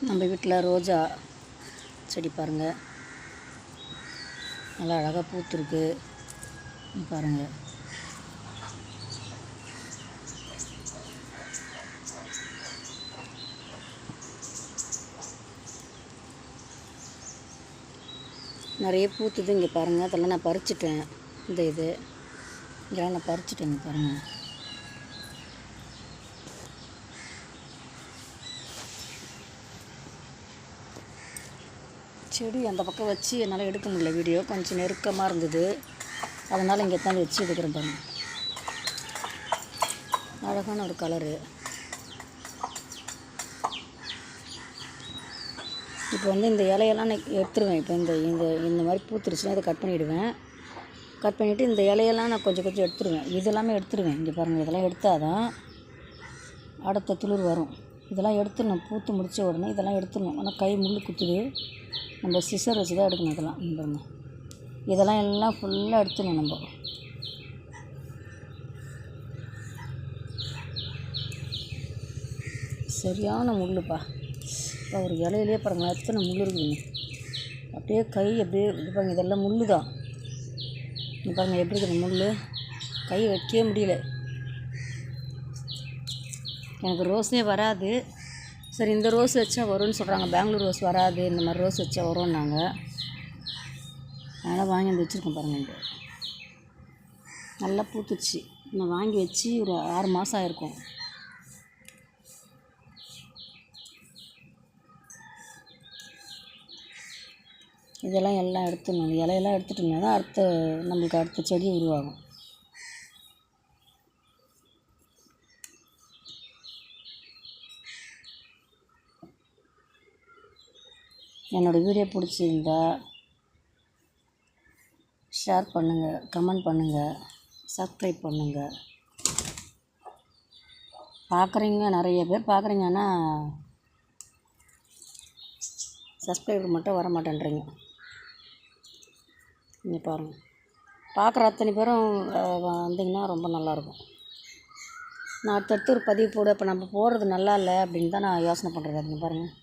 நம்ம வீட்டில் ரோஜா செடி பாருங்கள் நல்லா அழகாக பூத்துருக்கு. பாருங்கள் நிறைய பூத்துது இங்கே பாருங்கள் அதெல்லாம் நான் பறிச்சிட்டேன். இந்த இது. இதெல்லாம் நான் பறிச்சிட்டேங்க பாருங்கள் செடி அந்த பக்கம் வச்சு என்னால் எடுக்க முடியல வீடியோ. கொஞ்சம் நெருக்கமாக இருந்தது. அதனால் இங்கே தான் வச்சு எடுக்கிறேன் பாருங்க. அழகான ஒரு கலரு. இப்போ வந்து இந்த இலையெல்லாம் நான் எடுத்துருவேன். இப்போ இந்த இந்த இந்த மாதிரி பூத்துருச்சுன்னா இதை கட் பண்ணிவிடுவேன் கட் பண்ணிவிட்டு இந்த இலையெல்லாம் நான் கொஞ்சம் கொஞ்சம் எடுத்துருவேன். இதெல்லாமே எடுத்துருவேன். இங்கே பாருங்கள் இதெல்லாம் எடுத்தால் தான் அடுத்த துளிர் வரும். இதெல்லாம் எடுத்துடணும் பூத்து முடித்த உடனே இதெல்லாம் எடுத்துடணும் ஆனால் கை முள் குத்துது. நம்ம சிசர் வச்சு தான் எடுக்கணும் இதெல்லாம். பாருங்க. இதெல்லாம் எல்லாம் ஃபுல்லாக எடுத்துணும் நம்ம. சரியான முள்ளுப்பா. இப்போ ஒரு இலையிலே பாருங்களா எத்தனை முள் இருக்குதுங்க அப்படியே கை அப்படியே இது பாருங்க இதெல்லாம் முள் தான் இங்க பாருங்க எப்படி இருக்குது முள் கை வைக்கவே முடியல. எனக்கு ரோஸே வராது. சரி இந்த ரோஸ் வச்சா வரும்னு சொல்கிறாங்க பெங்களூர் ரோஸ் வராது இந்த மாதிரி ரோஸ் வச்சா வரும்னாங்க. அதனால் வாங்கி வந்து வச்சுருக்கோம் பாருங்கள் இந்த நல்லா பூத்துச்சு. நான் வாங்கி வச்சு ஒரு ஆறு மாதம் ஆயிருக்கும். இதெல்லாம் எல்லாம் எடுத்துடணும். இலையெல்லாம் எடுத்துட்டோம்னா தான் அடுத்த நம்மளுக்கு அடுத்த செடி உருவாகும். என்னோடய வீடியோ பிடிச்சிருந்தா ஷேர் பண்ணுங்கள் கமெண்ட் பண்ணுங்கள் சப்ஸ்கிரைப் பண்ணுங்கள் பார்க்குறீங்க நிறைய பேர் பார்க்குறீங்க ஆனால் சப்ஸ்கிரைபர் மட்டும் வர மாட்டேன்றீங்க இங்கே பாருங்கள் பார்க்குற அத்தனை பேரும் வந்தீங்கன்னா ரொம்ப நல்லாயிருக்கும். நான் அடுத்தடுத்து ஒரு பதிவு போடு இப்போ நம்ம போடுறது நல்லா இல்லை அப்படின்னு தான் நான் யோசனை பண்ணுறது நீங்கள் பாருங்கள்